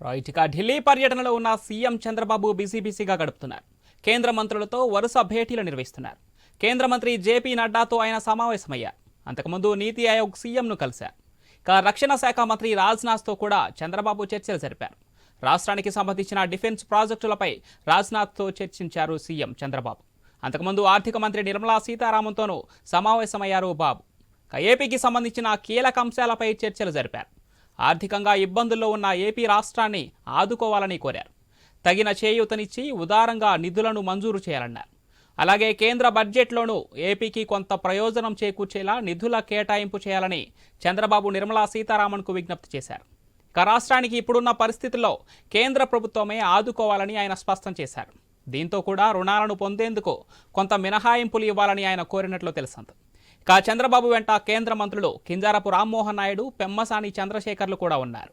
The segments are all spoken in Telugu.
రైట్ ఇక ఢిల్లీ పర్యటనలో ఉన్న సీఎం చంద్రబాబు బిజీ బిజీగా గడుపుతున్నారు. కేంద్ర మంత్రులతో వరుస భేటీలు నిర్వహిస్తున్నారు. కేంద్ర మంత్రి జేపీ నడ్డాతో ఆయన సమావేశమయ్యారు. అంతకుముందు నీతి ఆయోగ్ సీఎంను కలిశారు. ఇక రక్షణ శాఖ మంత్రి రాజ్నాథ్తో కూడా చంద్రబాబు చర్చలు జరిపారు. రాష్ట్రానికి సంబంధించిన డిఫెన్స్ ప్రాజెక్టులపై రాజ్నాథ్తో చర్చించారు సీఎం చంద్రబాబు. అంతకుముందు ఆర్థిక మంత్రి నిర్మలా సీతారామన్తోనూ సమావేశమయ్యారు బాబు. ఏపీకి సంబంధించిన కీలక అంశాలపై చర్చలు జరిపారు. ఆర్థికంగా ఇబ్బందుల్లో ఉన్న ఏపీ రాష్ట్రాన్ని ఆదుకోవాలని కోరారు. తగిన చేయూతనిచ్చి ఉదారంగా నిధులను మంజూరు చేయాలన్నారు. అలాగే కేంద్ర బడ్జెట్లోనూ ఏపీకి కొంత ప్రయోజనం చేకూర్చేలా నిధుల కేటాయింపు చేయాలని చంద్రబాబు నిర్మలా సీతారామన్కు విజ్ఞప్తి చేశారు. ఇక రాష్ట్రానికి ఇప్పుడున్న పరిస్థితుల్లో కేంద్ర ప్రభుత్వమే ఆదుకోవాలని ఆయన స్పష్టం చేశారు. దీంతో కూడా రుణాలను పొందేందుకు కొంత మినహాయింపులు ఇవ్వాలని ఆయన కోరినట్లు తెలిసింది. కా చంద్రబాబు వెంట కేంద్ర మంత్రులు కింజారపు రామ్మోహన్ నాయుడు పెమ్మసాని చంద్రశేఖర్లు కూడా ఉన్నారు.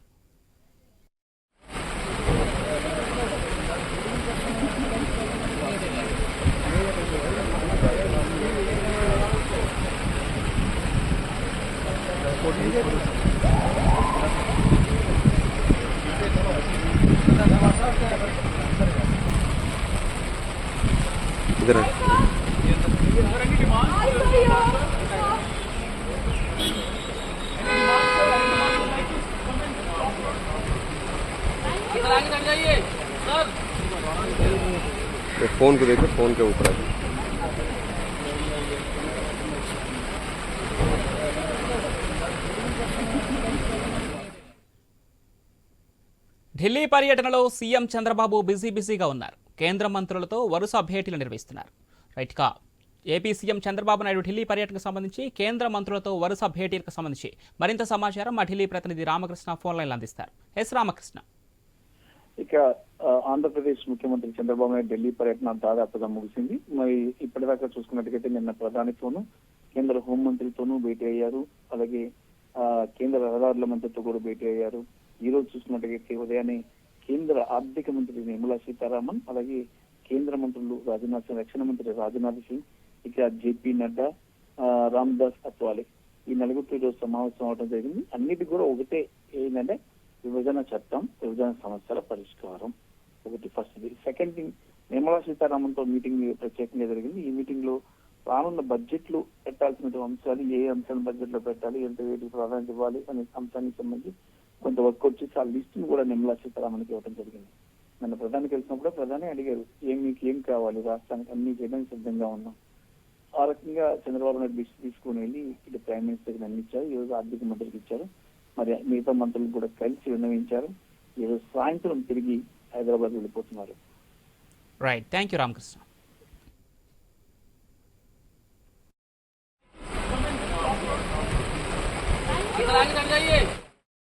ఇద్దరు. है ये फोन को देखो फोन के ऊपर है ఢిల్లీ పర్యటనలో సీఎం చంద్రబాబు బిజీ బిజీగా ఉన్నారు కేంద్ర మంత్రులతో వరుస భేటీలు నిర్వహిస్తున్నారు రైట్ కా ఏపీ సీఎం చంద్రబాబు నాయుడు ఢిల్లీ పర్యటనకు సంబంధించి కేంద్ర మంత్రులతో వరుస భేటీలకు సంబంధించి మరింత సమాచారం మా ఢిల్లీ ప్రతినిధి రామకృష్ణ ఫోన్ లైన్లో అందిస్తారు ఎస్ రామకృష్ణ ఇక ఆంధ్రప్రదేశ్ ముఖ్యమంత్రి చంద్రబాబు నాయుడు ఢిల్లీ పర్యటన దాదాపుగా ముగిసింది. మరి ఇప్పటిదాకా చూసుకున్నట్టుగైతే నిన్న ప్రధానితోనూ కేంద్ర హోంమంత్రితోనూ భేటీ అయ్యారు. అలాగే ఆ, కేంద్ర రహదారుల మంత్రితో కూడా భేటీ అయ్యారు. ఈ రోజు చూసుకున్నట్టుగైతే ఉదయాన్నే కేంద్ర ఆర్థిక మంత్రి నిర్మలా సీతారామన్ అలాగే కేంద్ర మంత్రులు రాజ్నాథ్ సింగ్ రక్షణ మంత్రి రాజ్నాథ్ సింగ్ ఇక జేపీ నడ్డా ఆ, రామ్దాస్ అత్వాలే. ఈ నలుగురితో ఈరోజు సమావేశం అవడం జరిగింది. అన్నిటి కూడా ఒకటే ఏంటంటే విభజన చట్టం విభజన సమస్యల పరిష్కారం. ఒకటి ఫస్ట్ సెకండ్ థింగ్ నిర్మలా సీతారామన్తో మీటింగ్ ప్రత్యేకంగా జరిగింది. ఈ మీటింగ్లో రానున్న బడ్జెట్లు పెట్టాల్సిన అంశాలు ఏ అంశాలు బడ్జెట్లో పెట్టాలి ఎంత వేటికి ప్రాధాన్యత ఇవ్వాలి అనే అంశానికి సంబంధించి కొంత వర్క్ వచ్చేసి ఆ లిస్ట్ని కూడా నిర్మలా సీతారామన్కి ఇవ్వడం జరిగింది. నన్ను ప్రధాని కలిసినప్పుడు ప్రధాని అడిగారు ఏం మీకు ఏం కావాలి? రాష్ట్రానికి అన్ని చేయడానికి సిద్ధంగా ఉన్నాం. ఆ రకంగా చంద్రబాబు నాయుడు తీసుకుని వెళ్ళి ఇటు ప్రైమ్ మినిస్టర్ అన్ని ఇచ్చారు ఈ రోజు ఆర్థిక మంత్రికి ఇచ్చారు. మరి మిగతా మంత్రులు కూడా కలిసి విన్నవించారు. ఈరోజు సాయంత్రం తిరిగి హైదరాబాద్ వెళ్ళిపోతున్నారు. Right thank you Ramakrishna